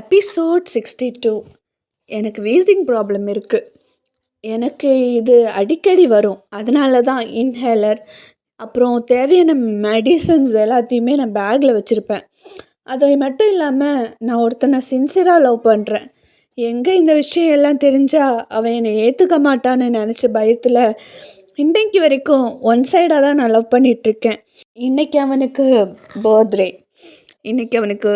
Episode sixty two எனக்கு wheezing problem இருக்குது எனக்கு இது அடிக்கடி வரும். அதனால தான் இன்ஹேலர் அப்புறம் தேவையான மெடிசன்ஸ் எல்லாத்தையுமே நான் பேக்கில் வச்சுருப்பேன். அதை மட்டும் இல்லாமல் நான் ஒருத்தனை சின்சியராக லவ் பண்ணுறேன் எங்கே இந்த விஷயம் எல்லாம் தெரிஞ்சால் அவன் என்னை ஏற்றுக்க மாட்டான்னு நினச்ச பயத்தில் இன்றைக்கு வரைக்கும் ஒன் சைடாக தான் நான் லவ் பண்ணிகிட்ருக்கேன் இன்றைக்கி அவனுக்கு பர்த்டே இன்றைக்கி அவனுக்கு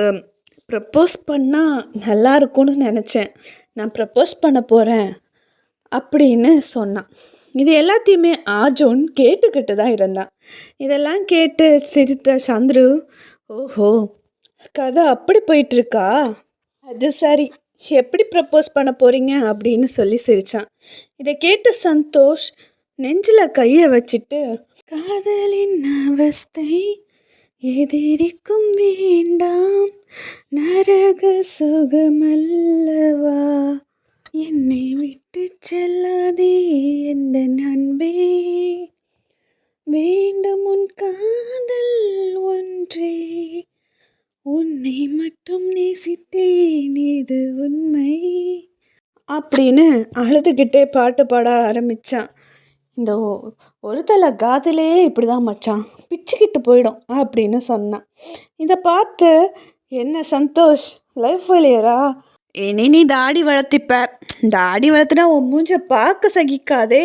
ப்ரப்போஸ் பண்ணால் நல்லா இருக்கும்னு நினச்சேன். நான் ப்ரப்போஸ் பண்ண போகிறேன் அப்படின்னு சொன்னான். இது எல்லாத்தையுமே ஆஜோன் கேட்டுக்கிட்டு தான் இருந்தான். இதெல்லாம் கேட்டு சிரித்த சந்துரு ஓஹோ கதை அப்படி போயிட்டுருக்கா? அது சரி. எப்படி ப்ரப்போஸ் பண்ண போகிறீங்க அப்படின்னு சொல்லி சிரித்தான் இதை கேட்ட சந்தோஷ் நெஞ்சில் கையை வச்சுட்டு காதலின் அவஸ்தை எதிரிக்கும் வேண்டாம். நரக சுகமல்லவா. என்னை விட்டு செல்லாதே எந்த அன்பே வேண்டும் உன் காதல் ஒன்றே. உன்னை மட்டும் நேசித்தேன் இது உண்மை. அப்படின்னு அழுதுகிட்டே பாட்டு பாட ஆரம்பித்தான் இந்த ஒரு தலை காதலே இப்படி தான் மச்சான். பிச்சுக்கிட்டு போயிடும் அப்படின்னு சொன்னான். இதை பார்த்து என்ன சந்தோஷ் லைஃப் ஃபெயிலியரா இனி நீ தாடி வளர்த்திப்ப. தாடி வளர்த்துனா உன் மூஞ்ச பார்க்க சகிக்காதே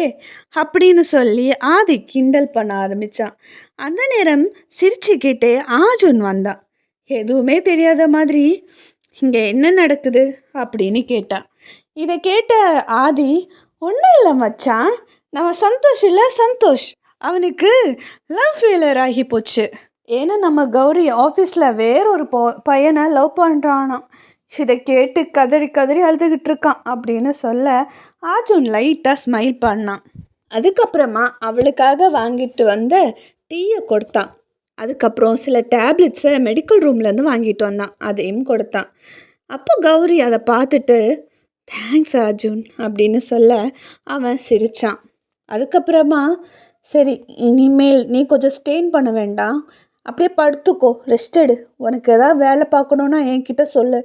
அப்படின்னு சொல்லி ஆதி கிண்டல் பண்ண ஆரம்பித்தான் அந்த நேரம் சிரிச்சுக்கிட்டே ஆஜுன் வந்தான். எதுவுமே தெரியாத மாதிரி இங்கே என்ன நடக்குது அப்படின்னு கேட்டான். இதை கேட்ட ஆதி ஒன்றும் இல்லை மச்சான். நம்ம சந்தோஷ் இல்லை சந்தோஷ். அவனுக்கு லவ் ஃபெயிலியர் ஆகி போச்சு. ஏன்னா நம்ம கௌரி ஆஃபீஸில் வேறொரு பொ பையனை லவ் பண்ணுறானாம் இதை கேட்டு கதறி கதறி அழுதுகிட்டு இருக்கான் அப்படின்னு சொல்ல ஆஜுன் லைட்டாக ஸ்மைல் பண்ணான். அதுக்கப்புறமா அவளுக்காக வாங்கிட்டு வந்த டீயை கொடுத்தான். அதுக்கப்புறம் சில டேப்லெட்ஸை மெடிக்கல் ரூம்லேருந்து வாங்கிட்டு வந்தான். அதையும் கொடுத்தான். அப்போ கௌரி அதை பார்த்துட்டு தேங்க்ஸ் அர்ஜுன் அப்படின்னு சொல்ல அவன் சிரித்தான் அதுக்கப்புறமா சரி இனிமேல் நீ கொஞ்சம் ஸ்டெயின் பண்ண வேண்டாம். அப்படியே படுத்துக்கோ ரெஸ்ட் எடு. உனக்கு எதாவது வேலை பார்க்கணுன்னா என்கிட்ட சொல்லு.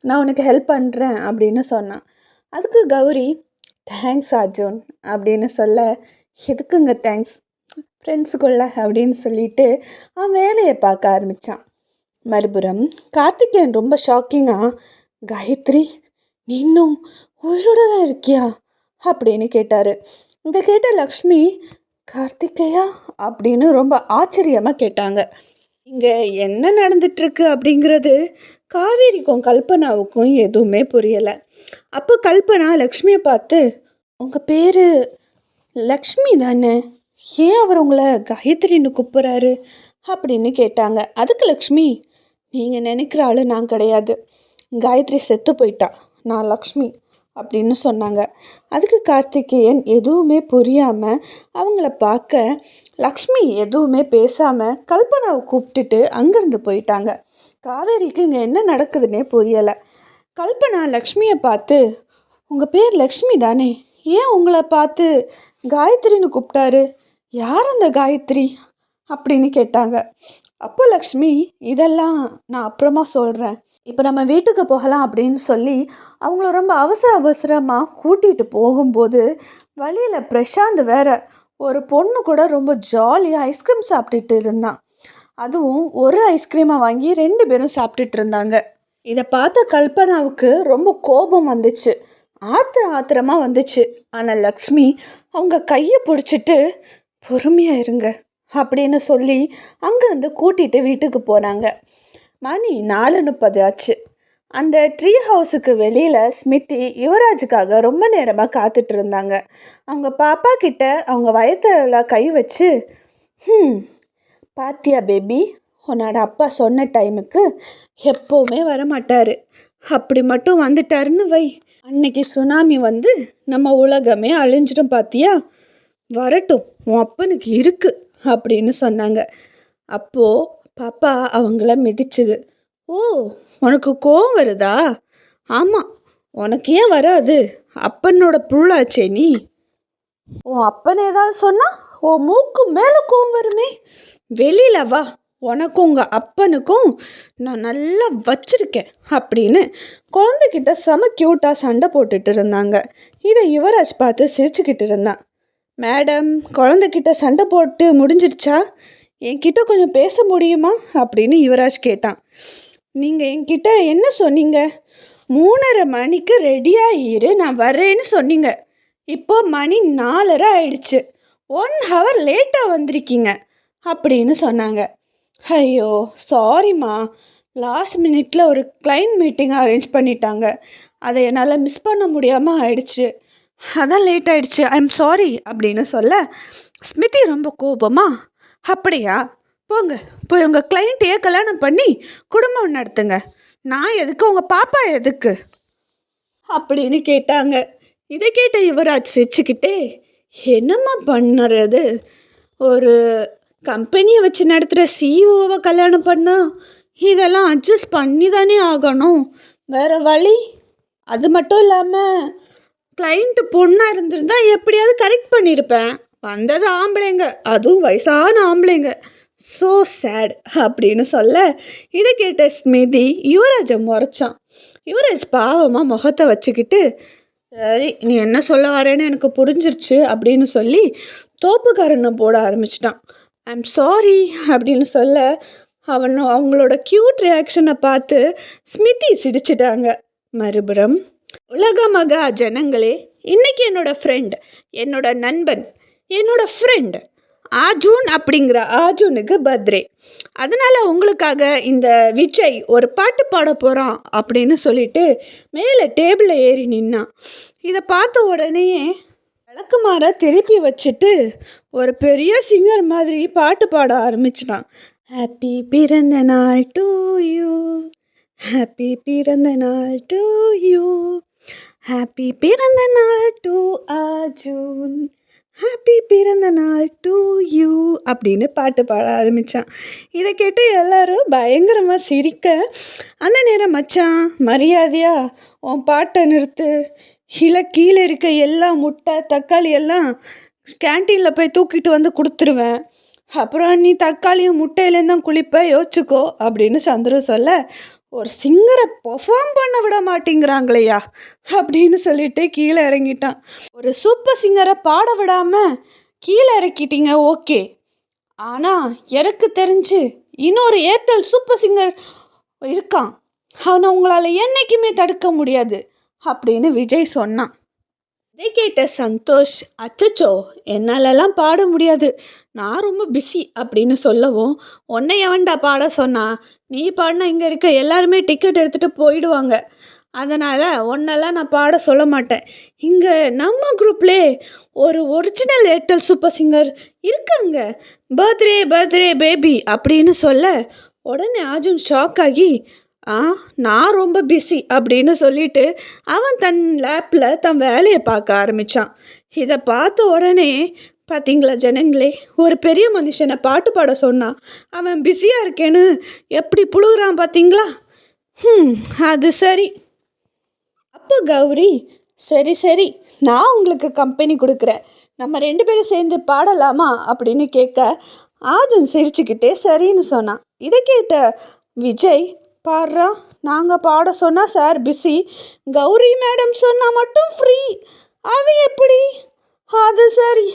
நான் உனக்கு ஹெல்ப் பண்ணுறேன் அப்படின்னு சொன்னான். அதுக்கு கௌரி தேங்க்ஸ் அர்ஜுன் அப்படின்னு சொல்ல எதுக்குங்க தேங்க்ஸ் ஃப்ரெண்ட்ஸுக்குள்ள அப்படின்னு சொல்லிட்டு அவன் வேலையை பார்க்க ஆரம்பித்தான் மறுபுறம் கார்த்திகேயன் ரொம்ப ஷாக்கிங்காக காயத்ரி நீ இன்னும் உயிரோட தான் இருக்கியா? அப்படின்னு கேட்டார். இதை கேட்ட லக்ஷ்மி கார்த்திகேயா? அப்படின்னு ரொம்ப ஆச்சரியமாக கேட்டாங்க. இங்கே என்ன நடந்துட்டுருக்கு? அப்படிங்கிறது காவேரிக்கும் கல்பனாவுக்கும் எதுவுமே புரியலை. அப்போ கல்பனா லக்ஷ்மியை பார்த்து உங்கள் பேர் லக்ஷ்மி தானே? ஏன் அவர் உங்களை காயத்ரின்னு கூப்பிட்றாரு? அப்படின்னு கேட்டாங்க. அதுக்கு லக்ஷ்மி நீங்கள் நினைக்கிற ஆள் நான் கிடையாது. காயத்ரி செத்து போயிட்டா. நான் லக்ஷ்மி. அப்படின்னு சொன்னாங்க. அதுக்கு கார்த்திகேயன் எதுவுமே புரியாமல் அவங்கள பார்க்க லக்ஷ்மி எதுவுமே பேசாமல் கல்பனாவை கூப்பிட்டுட்டு அங்கேருந்து போயிட்டாங்க. காவேரிக்கு இங்கே என்ன நடக்குதுன்னே புரியலை. கல்பனா லக்ஷ்மியை பார்த்து உங்கள் பேர் லக்ஷ்மி தானே? ஏன் உங்களை பார்த்து காயத்ரின்னு கூப்பிட்டாரு? யார் அந்த காயத்ரி? அப்படின்னு கேட்டாங்க. அப்போ லக்ஷ்மி இதெல்லாம் நான் அப்புறமா சொல்கிறேன் இப்போ நம்ம வீட்டுக்கு போகலாம் அப்படின்னு சொல்லி அவங்கள ரொம்ப அவசர அவசரமாக கூட்டிகிட்டு போகும்போது வழியில் பிரசாந்த் வேற ஒரு பொண்ணு கூட ரொம்ப ஜாலியாக ஐஸ்கிரீம் சாப்பிட்டுட்டு இருந்தான். அதுவும் ஒரு ஐஸ்கிரீமை வாங்கி ரெண்டு பேரும் சாப்பிட்டுட்டு இருந்தாங்க. இதை பார்த்த கல்பனாவுக்கு ரொம்ப கோபம் வந்துச்சு. ஆத்திர ஆத்திரமாக வந்துச்சு. ஆனால் லக்ஷ்மி அவங்க கையை பிடிச்சிட்டு பொறுமையாக இருங்க அப்படின்னு சொல்லி அங்கேருந்து கூட்டிகிட்டு வீட்டுக்கு போனாங்க. மணி நாலு முப்பது ஆச்சு. அந்த ட்ரீ ஹவுஸுக்கு வெளியில் ஸ்மித்தி யுவராஜுக்காக ரொம்ப நேரமாக காத்துட்டு இருந்தாங்க. அவங்க பாப்பா கிட்ட அவங்க வயத்தில் கை வச்சு ம் பாத்தியா பேபி உன்னோட அப்பா சொன்ன டைமுக்கு எப்போவுமே வரமாட்டார். அப்படி மட்டும் வந்துட்டாருன்னு வை. அன்னைக்கு சுனாமி வந்து நம்ம உலகமே அழிஞ்சிடும் பாத்தியா? வரட்டும் உன் அப்பனுக்கு இருக்குது அப்படின்னு சொன்னாங்க. அப்போது பாப்பா அவங்கள மிதிச்சுது. ஓ உனக்கு கோவம் வருதா? ஆமாம் உனக்கு ஏன் வராது? அப்பனோட புள்ளாச்சே நீ. உன் அப்பன் ஏதாவது சொன்னால் உன் மூக்கு மேலே கோவம் வருமே. வெளியில வா உனக்கும் உங்கள் அப்பனுக்கும் நான் நல்லா வச்சிருக்கேன் அப்படின்னு குழந்தைகிட்ட செம க்யூட்டாக சண்டை போட்டுட்டு இருந்தாங்க. இதை யுவராஜ் பார்த்து சிரிச்சுக்கிட்டு இருந்தான். மேடம் குழந்தைகிட்ட சண்டை போட்டு முடிஞ்சிடுச்சா? என்கிட்ட கொஞ்சம் பேச முடியுமா அப்படின்னு யுவராஜ் கேட்டான். நீங்கள் என்கிட்ட என்ன சொன்னீங்க? மூணரை மணிக்கு ரெடியாக இரு நான் வரேன்னு சொன்னீங்க. இப்போ மணி நாலரை ஆயிடுச்சு. ஒன் ஹவர் லேட்டாக வந்திருக்கீங்க அப்படின்னு சொன்னாங்க. ஐயோ சாரிம்மா லாஸ்ட் மினிட்ல ஒரு கிளைண்ட் மீட்டிங் அரேஞ்ச் பண்ணிட்டாங்க. அதை என்னால் மிஸ் பண்ண முடியாமல் ஆயிடுச்சு. அதான் லேட் ஆயிடுச்சு. ஐ எம் சாரி அப்படின்னு சொல்ல ஸ்மிதி ரொம்ப கோபமாக அப்படியா? போங்க போய் உங்கள் கிளைண்ட்டையே கல்யாணம் பண்ணி குடும்பம் நடத்துங்க. நான் எதுக்கு? உங்கள் பாப்பா எதுக்கு? அப்படின்னு கேட்டாங்க. இதை கேட்ட யுவராஜ் சிரிச்சுக்கிட்டே என்னம்மா பண்ணுறது ஒரு கம்பெனியை வச்சு நடத்துகிற சிஇஓவை கல்யாணம் பண்ணால் இதெல்லாம் அட்ஜஸ்ட் பண்ணி தானே ஆகணும். வேறு வழி? அது மட்டும் இல்லாமல் கிளைண்ட்டு பொண்ணாக இருந்திருந்தால் எப்படியாவது கரெக்ட் பண்ணியிருப்பேன் வந்தது ஆம்பளைங்க. அதுவும் வயசான ஆம்பளைங்க. ஸோ சேட் அப்படின்னு சொல்ல இதை கேட்ட ஸ்மிதி யுவராஜை முறைச்சான். யுவராஜ் பாவமாக முகத்தை வச்சுக்கிட்டு சரி நீ என்ன சொல்ல வரேன்னு எனக்கு புரிஞ்சிருச்சு அப்படின்னு சொல்லி தோப்புக்காரனை போட ஆரம்பிச்சிட்டான். ஐம் சாரி அப்படின்னு சொல்ல அவன் அவங்களோட க்யூட் ரியாக்ஷனை பார்த்து ஸ்மிதி சிரிச்சிட்டாங்க. மறுபுறம் உலக மகா ஜனங்களே இன்னைக்கு என்னோட ஃப்ரெண்ட் என்னோட நண்பன் என்னோட ஃப்ரெண்ட் ஆஜூன் அப்படிங்கிற ஆஜூனுக்கு பர்த்டே அதனால் உங்களுக்காக இந்த விஜய் ஒரு பாட்டு பாட போகிறான் அப்படின்னு சொல்லிட்டு மேலே டேபிளில் ஏறி நின்னான் இதை பார்த்த உடனே விளக்குமாற திருப்பி வச்சுட்டு ஒரு பெரிய சிங்கர் மாதிரி பாட்டு பாட ஆரம்பிச்சிட்டான். ஹாப்பி பிறந்த நாள் டு யூ ஹாப்பி பிறந்த நாள் டு யூ ஹாப்பி பிறந்த நாள் டு ஆஜூன் ஹாப்பி பிறந்த நாள் டு யூ அப்படின்னு பாட்டு பாட ஆரம்பித்தான் இதை கேட்டு எல்லோரும் பயங்கரமாக சிரிக்க அந்த நேரம் மச்சான் மரியாதையா? உன் பாட்டை நிறுத்து. இல்லை கீழே இருக்க எல்லா முட்டை தக்காளி எல்லாம் கேன்டீனில் போய் தூக்கிட்டு வந்து கொடுத்துருவேன். அப்புறம் நீ தக்காளியும் முட்டையிலேருந்து தான் குளிப்ப யோசிச்சுக்கோ அப்படின்னு சந்துரு சொல்ல ஒரு சிங்கரை பெர்ஃபார்ம் பண்ண விட மாட்டேங்கிறாங்களேயா அப்படின்னு சொல்லிட்டு கீழே இறங்கிட்டான். ஒரு சூப்பர் சிங்கரை பாட விடாமல் கீழே இறக்கிட்டீங்க ஓகே ஆனால் எனக்கு தெரிஞ்சு இன்னொரு ஏர்டெல் சூப்பர் சிங்கர் இருக்கான். அவனை உங்களால் என்றைக்குமே தடுக்க முடியாது அப்படின்னு விஜய் சொன்னான். இதை கேட்ட சந்தோஷ் அச்சச்சோ என்னாலலாம் பாட முடியாது நான் ரொம்ப பிஸி அப்படின்னு சொல்லவும் உன்னை எவன்டா பாட சொன்னா நீ பாடினா இங்கே இருக்க எல்லாருமே டிக்கெட் எடுத்துகிட்டு போயிடுவாங்க. அதனால் ஒன்றெல்லாம் நான் பாட சொல்ல மாட்டேன். இங்கே நம்ம குரூப்லே ஒரு ஒரிஜினல் ஏர்டெல் சூப்பர் சிங்கர் இருக்காங்க. பர்த்டே பர்த்டே பேபி அப்படின்னு சொல்ல உடனே அர்ஜுன் ஷாக் ஆகி ஆ நான் ரொம்ப பிஸி அப்படின்னு சொல்லிட்டு அவன் தன் லேப்பில் தன் வேலையை பார்க்க ஆரம்பித்தான் இதை பார்த்த உடனே பார்த்தீங்களா ஜனங்களே? ஒரு பெரிய மனுஷனை பாட்டு பாட சொன்னான் அவன் பிஸியாக இருக்கேன்னு எப்படி புழுகிறான் பார்த்தீங்களா ம் அது சரி. அப்போ கௌரி சரி சரி நான் உங்களுக்கு கம்பெனி கொடுக்குறேன். நம்ம ரெண்டு பேரும் சேர்ந்து பாடலாமா அப்படின்னு கேட்க ஆஜன் சிரிச்சுக்கிட்டே சரின்னு சொன்னான் இதை கேட்ட விஜய் பாடுறா நாங்கள் பாட சொன்னால் சார் பிஸி கௌரி மேடம் சொன்னால் மட்டும் ஃப்ரீ அது எப்படி? அது சரி.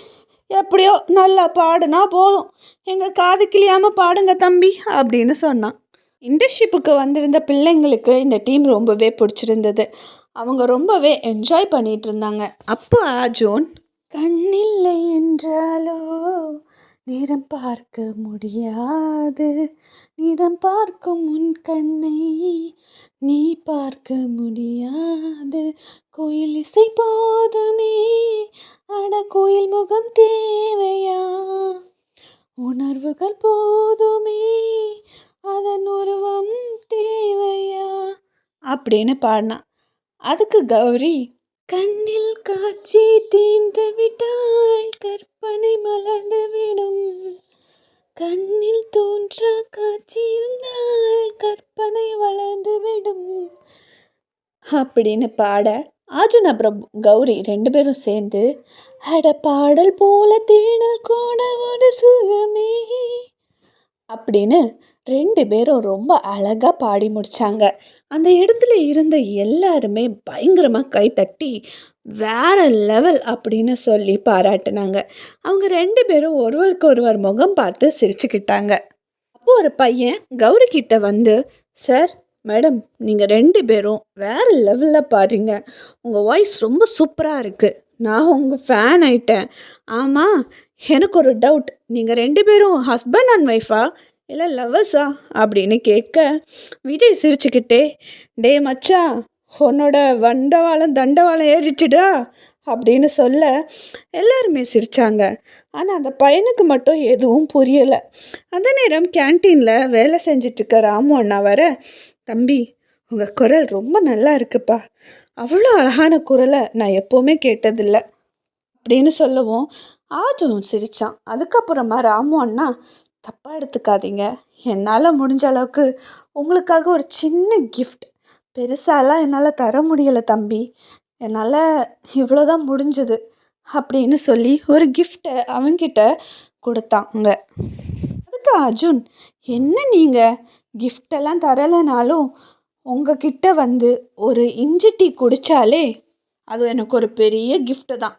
எப்படியோ நல்லா பாடுனா போதும். எங்கள் காது கிளியாமல் பாடுங்க தம்பி அப்படின்னு சொன்னான். இன்டர்ன்ஷிப்புக்கு வந்திருந்த பிள்ளைங்களுக்கு இந்த டீம் ரொம்பவே பிடிச்சிருந்தது. அவங்க ரொம்பவே என்ஜாய் பண்ணிட்டு இருந்தாங்க. அப்போ ஆஜோன் கண்ணில்லை என்ற நேரம் பார்க்க முடியாது. நிறம் பார்க்கும் உன் கண்ணை நீ பார்க்க முடியாது. கோயில் இசை போதுமே. அட கோயில் முகம் தேவையா? உணர்வுகள் போதுமே. அதன் உருவம் தேவையா? அப்படின்னு பாடினான் அதுக்கு கௌரி கண்ணில் காட்சி தீர்ந்து விட்டால் கற்பனை மலர்ந்துவிடும் கண்ணில் தோன்ற காட்சி இருந்தால் கற்பனை வளர்ந்துவிடும் அப்படின்னு பாட அர்ஜுன் அப்புறம் கௌரி ரெண்டு பேரும் சேர்ந்து அட பாடல் போல தேனல் அப்படின்னு ரெண்டு பேரும் ரொம்ப அழகாக பாடி முடித்தாங்க அந்த இடத்துல இருந்த எல்லாருமே பயங்கரமாக கை தட்டி வேற லெவல் அப்படின்னு சொல்லி பாராட்டினாங்க. அவங்க ரெண்டு பேரும் ஒருவருக்கு ஒருவர் முகம் பார்த்து சிரிச்சுக்கிட்டாங்க. அப்போது ஒரு பையன் கௌரி கிட்ட வந்து சார் மேடம் நீங்கள் ரெண்டு பேரும் வேறு லெவலில் பாருங்க உங்கள் வாய்ஸ் ரொம்ப சூப்பராக இருக்குது நான் உங்கள் ஃபேன் ஆயிட்டேன். ஆமாம் எனக்கு ஒரு டவுட். நீங்கள் ரெண்டு பேரும் ஹஸ்பண்ட் அண்ட் ஒய்ஃபா இல்லை லவ்வர்ஸா அப்படின்னு கேட்க விஜய் சிரிச்சுக்கிட்டே டே மச்சா உன்னோட வண்டவாளம் தண்டவாளம் ஏறிச்சுடா அப்படின்னு சொல்ல எல்லாருமே சிரித்தாங்க ஆனால் அந்த பையனுக்கு மட்டும் எதுவும் புரியலை. அந்த நேரம் கேன்டீனில் வேலை செஞ்சிட்ருக்க ராமு அண்ணா வர தம்பி உங்கள் குரல் ரொம்ப நல்லா இருக்குப்பா. அவ்வளோ அழகான குரலை நான் எப்போவுமே கேட்டதில்லை. அப்படின்னு சொல்லவும் ஆஜும் சிரித்தான் அதுக்கப்புறமா ராமு அண்ணா தப்பாக எடுத்துக்காதீங்க. என்னால் முடிஞ்ச அளவுக்கு உங்களுக்காக ஒரு சின்ன கிஃப்ட் பெருசாலாம் என்னால் தர முடியலை தம்பி. என்னால் இவ்வளோ தான் முடிஞ்சது அப்படின்னு சொல்லி ஒரு கிஃப்ட்டை அவங்கிட்ட கொடுத்தாங்க. அதுக்கு அர்ஜுன் என்ன நீங்கள் கிஃப்டெல்லாம் தரலைனாலும் உங்ககிட்ட வந்து ஒரு இஞ்சி டீ குடித்தாலே அது எனக்கு ஒரு பெரிய கிஃப்ட்டு தான்.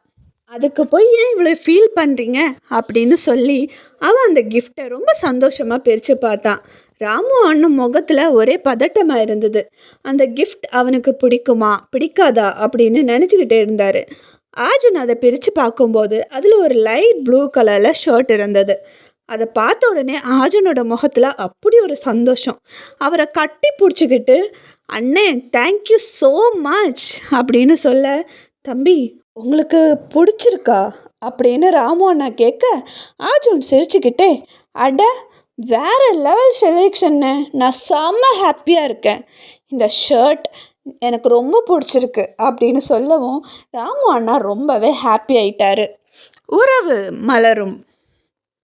அதுக்கு போய் ஏன் இவ்வளோ ஃபீல் பண்ணுறீங்க அப்படின்னு சொல்லி அவன் அந்த கிஃப்டை ரொம்ப சந்தோஷமாக பிரித்து பார்த்தான். ராமு அண்ணன் முகத்தில் ஒரே பதட்டமாக இருந்தது. அந்த கிஃப்ட் அவனுக்கு பிடிக்குமா? பிடிக்காதா? அப்படின்னு நினச்சிக்கிட்டே இருந்தார். ஆஜுன் அதை பிரித்து பார்க்கும்போது அதில் ஒரு லைட் ப்ளூ கலரில் ஷர்ட் இருந்தது. அதை பார்த்த உடனே ஆஜனோட முகத்தில் அப்படி ஒரு சந்தோஷம். அவரை கட்டி பிடிச்சிக்கிட்டு அண்ணே தேங்க்யூ ஸோ மச் அப்படின்னு சொல்ல தம்பி உங்களுக்கு பிடிச்சிருக்கா? அப்படின்னு ராமு அண்ணா கேட்க ஆஜுன் சிரிச்சுக்கிட்டே அட வேற லெவல் செலெக்ஷன்னு நான் செம்ம ஹாப்பியாக இருக்கேன். இந்த ஷர்ட் எனக்கு ரொம்ப பிடிச்சிருக்கு அப்படின்னு சொல்லவும் ராமு அண்ணா ரொம்பவே ஹாப்பி ஆயிட்டாரு. உறவு மலரும்.